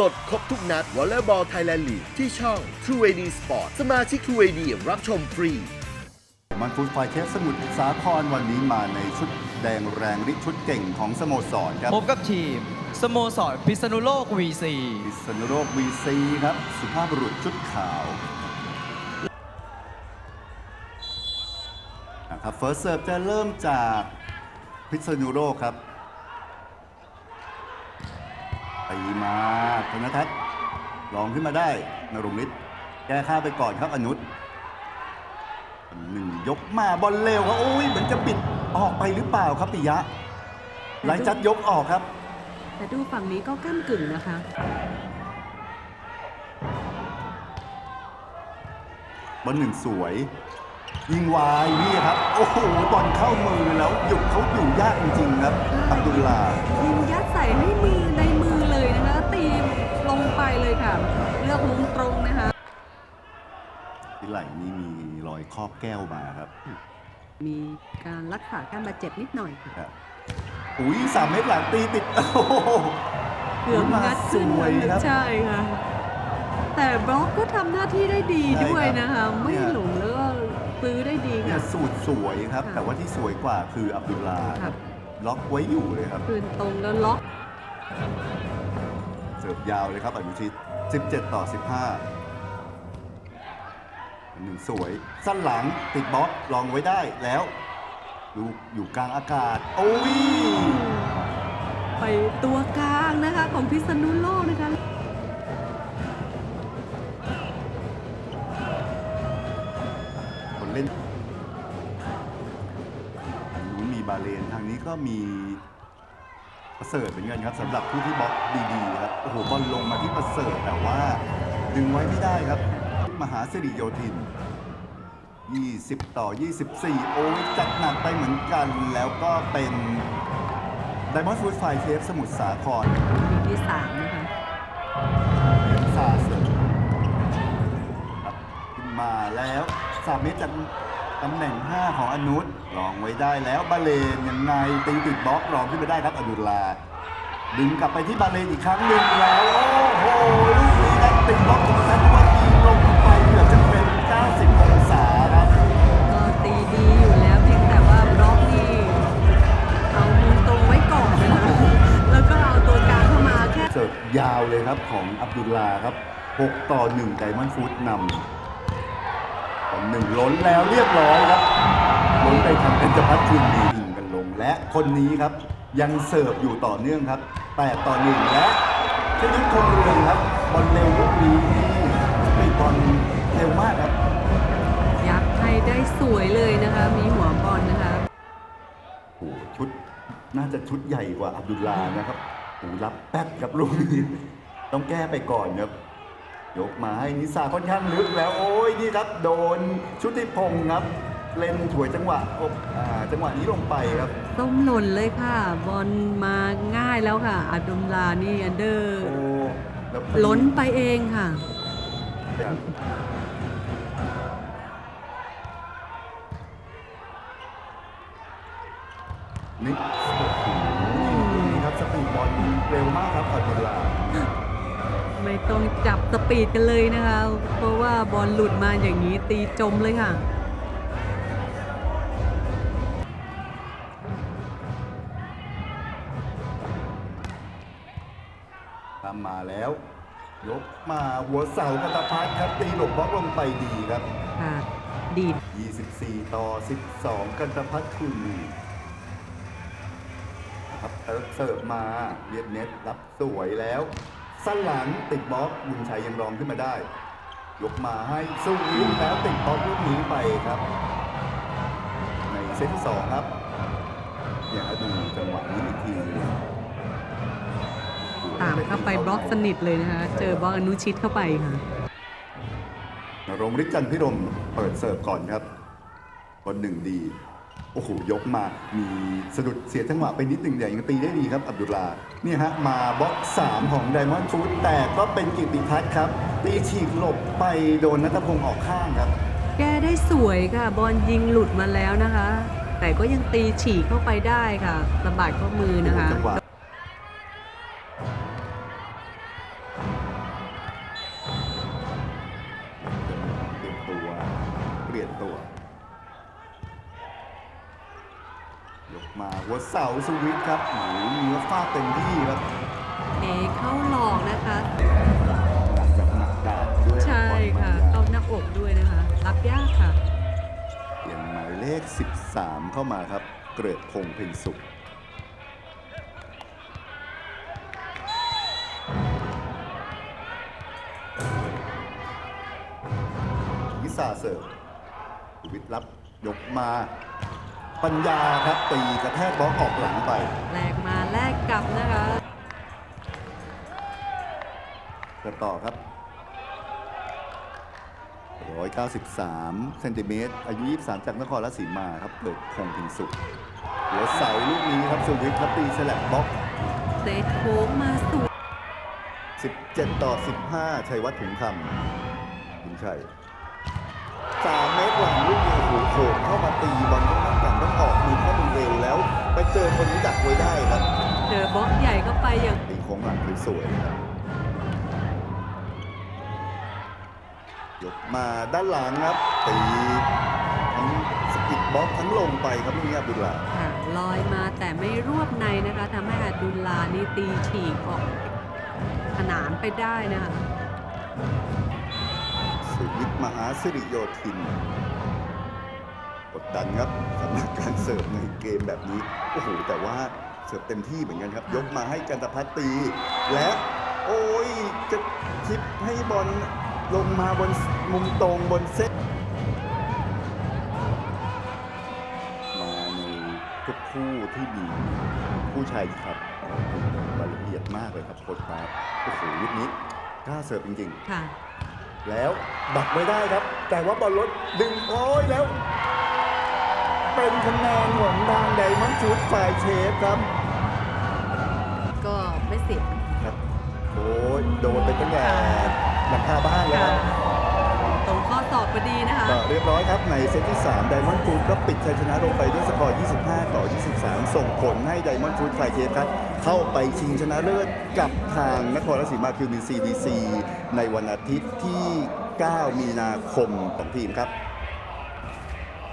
สดครบทุกนัดวอลเลย์บอลไทยแลนด์ลีกที่ช่อง True AD Sport สมาชิก True AD รับชมฟรี มันฟูดไฟเทสสมุทรสาครวันนี้มาในชุดแดงแรงฤทธิ์ชุดเก่งของสโมสรครับพบกับทีม สโมสรพิษณุโลก VC พิษณุโลก VC ครับ สุภาพบุรุษชุดขาวนะครับเฟิร์สเซิร์ฟจะเริ่มจากพิษณุโลกครับ ตีมาธนทัศน์ลองขึ้นมาได้นรงฤทธิ์แก้ข้าไปก่อนครับอนุชหนึ่งยกมาบอลเร็วครับโอ้ยเหมือนจะปิดออกไปหรือเปล่าครับปิยะไหลจัดยกออกครับ แต่ดูฝั่งนี้ก็ก้ากึ่งนะคะ บอลหนึ่งสวย ยิงวายนี่ครับ โอ้โหบอลเข้ามือแล้วหยุดเขาอยู่ยากจริงๆครับอับดุลลาห์ยิงยัดใส่ให้มือ ลงไปเลยค่ะ เลือกมุมตรงนะคะ ที่ไหล่นี่มีรอยครอบแก้วมาครับมีการรักษาการบาดเจ็บนิดหน่อยค่ะ ครับอุ้ยสามเมตรหลังตีติดโอ้โหเกือบงัดขึ้นสวยครับ ใช่ค่ะ แต่บล็อกก็ทำหน้าที่ได้ดีใช่ด้วยครับนะคะ ไม่เนี่ย หลงแล้วก็ซื้อได้ดีเนี่ค่ะ ยสูตรสวยครับ ค่ะแต่ว่าที่สวยกว่าคืออับดุลลาห์คครัรับบล็อกไว้อยู่เลยครับ คืนตรงแล้วล็อก เสิร์ฟยาวเลยครับอนุชิต 17 ต่อ 15หนึ่งสวย สั้นหลังติดบล็อกลองไว้ได้แล้วดูอยู่กลางอากาศ โอ้ยไปตัวกลางนะคะของพิษณุโลกนะคะคนเล่นทางนู้นมีบาเลนทางนี้ก็มี ประเสริฐเหมือนกันครับสำหรับผู้ที่บล็อกดีๆครับโอ้โหบอลลงมาที่ประเสริฐแต่ว่า ดึงไว้ไม่ได้ครับ มหาสิริโยธิน 20 ต่อ 24 โอ้ยจัดหนักไปเหมือนกัน แล้วก็เป็นไดมอนด์ฟูดไฟเทฟสมุทรสาครทีที่สามนะคะซาเสริมครับขึ้นมาแล้วสามเมตรจาก ตำแหน่ง 5 ของอนุชลองไว้ได้แล้วบาเลนยังไงตีติดบล็อกลองขึ้นไปได้ครับอดุลลาดึงกลับไปที่บาเลนอีกครั้งหนึ่งแล้ว โอ้โหลูกนี้ครับติดบล็อกของทันวัฒน์ยิงลงไปเกือบจะเป็น 90องศาครับก็ตีดีอยู่แล้วเพียงแต่ว่าบล็อกนี่เอามุมตรงไว้ก่อนนะคะแล้วก็เอาตัวกลางเข้ามาแค่เสิร์ฟยาวเลยครับของอับดุลลาครับ 6 ต่อ 1 ไดมอนด์ฟูดนำต่อ หนึ่งล้นแล้วเรียบร้อยครับล้นไปทางเบญจพัฒน์คืนดียิงกันลง และคนนี้ครับยังเสิร์ฟอยู่ต่อเนื่องครับ8ต่อ1และชยุทธคงเรืองครับบอลเร็วลูกนี้เป็นบอลเร็วมากครับยัดให้ได้สวยเลยนะคะ มีหัวบอลนะคะโอ้โหชุดน่าจะชุดใหญ่กว่าอับดุลลานะครับโอ้โหรับแป๊บครับลูกนี้ต้องแก้ไปก่อนครับ ยกมาให้นิสาค่อนข้างลึกแล้วโอ้ยนี่ครับโดนชุติพงศ์ครับ เล่นถวยจังหวะอบอ่าจังหวะนี้ลงไปครับต้มหล่นเลยค่ะ บอลมาง่ายแล้วค่ะ อับดุลลานี่อันเดอร์ โอ้แล้วล้นไปเองค่ะ ครับนี่โอ้โหนี่ครับสปีดบอลเร็วมากครับอับดุลลา ไม่ต้องจับสปีดกันเลยนะคะ เพราะว่าบอลหลุดมาอย่างนี้ตีจมเลยค่ะทำมาแล้ว ยกมาหัวเสากันตะพัดครับตีหลบบล็อกลงไปดีครับค่ะดีด24 ต่อ 12 กันตะพัดคุณครับเติร์ฟเสิร์ฟมาเวียดเน็ตรับสวยแล้ว สั้นหลังติดบล็อกบุญชัยยังรองขึ้นมาได้ ยกมาให้สู้ยิงแล้วติดบล็อกลูกนี้ไปครับ ในเซตที่สองครับ อย่างดูจังหวะนี้อีกทีหนึ่งตามเข้าไปบล็อกสนิทเลยนะคะ เจอบล็อกอนุชิตเข้าไปค่ะนรงฤทธิ์จันทร์พิรมเปิดเสิร์ฟก่อนครับบอลหนึ่งดี โอ้โหยกมามีสะดุดเสียจังหวะไปนิดหนึ่งแต่ยังตีได้ดีครับอับดุลลาเนี่ยฮะมาบล็อกสามของไดมอนด์ฟูดแต่ก็เป็นกิติทัศน์ครับตีฉีกหลบไปโดนนัทพงศ์ออกข้างครับ แกได้สวยค่ะ บอลยิงหลุดมาแล้วนะคะ แต่ก็ยังตีฉีกเข้าไปได้ค่ะละบาดข้อมือนะคะเปลี่ยนตัวเปลี่ยนตัว มาหัวเสาสวิตช์ครับโอ้โหเนื้อฟาดเต็มที่ครับเอเข้าหลอกนะคะหลังจากหนักดาบด้วยใช่ค่ะเข้าหน้าอกด้วยนะคะ รับยากค่ะ เปลี่ยนหมายเลข 13 เข้ามาครับ เกริดพงษ์เพ็ญสุข วิสาเสิร์ฟวิทย์รับยกมา ปัญญาครับตีกระแทกบล็อกออกหลังไปแลกมาแลกกลับนะคะกันต่อครับ 193 เซนติเมตร อายุ 23 จากนครราชสีมาครับ เกิดคงพินสุขหัวเสาลูกนี้ครับสุวิทย์ครับตีฉลับบล็อกเซตโค้งมาสวย17 ต่อ 15 ชัยวัฒน์ถุงคำคุณชัย3เมตรหลังลูกนี้โอ้โหโขกเข้ามาตีบอลค่อนข้างกัน ต้องออกมือเข้ามือเร็วแล้ว ไปเจอคนนี้ดักไว้ได้ครับเจอบล็อกใหญ่เข้าไปอย่างตีโค้งหลังสวยๆครับยกมาด้านหลังครับตีทั้งสกิดบล็อกทั้งลงไปครับลูกนี้อับดุลลาห์ค่ะลอยมาแต่ไม่รวบในนะคะทำให้อดุลลานี่ตีฉีกออกขนานไปได้นะคะสุวิทย์มหาสิริโยธินก ดดันครับสำหรับการเสิร์ฟในเกมแบบนี้โอ้โหแต่ว่าเสิร์ฟเต็มที่เหมือนกันครับ ยกมาให้กันตพัฒน์ตีและโอ้ยจะชิปให้บอลลงมาบนมุมตรงบนเซตมาในทุกคู่ที่มีผู้ชายครับรายละเอียดมากเลยครับโค้ชปาร์คโอ้โหลูกนี้กล้าเสิร์ฟจริงๆค่ะแล้วดักไม่ได้ครับ แต่ว่าบอลรถดึงโอ้ยแล้ว เป็นคะแนนของทางไดมอนด์ชูดฝ่ายเชฟครับก็ไม่เสีย ครับโอ้ยโดนไปตั้งแต่หลังคาบ้านแล้วค่ะครับ ตรงข้อสอบพอดีนะคะ ก็เรียบร้อยครับ ในเซตที่3ไดมอนด์ฟูดก็ปิดชัยชนะลงไปด้วยสกอร์ 25 ต่อ 23 ส่งผลให้ไดมอนด์ฟูดฝ่ายเชฟครับ เข้าไปชิงชนะเลิศกับทางนครราชสีมาคิวมี CDC ในวันอาทิตย์ที่ 9 มีนาคมของทีมครับ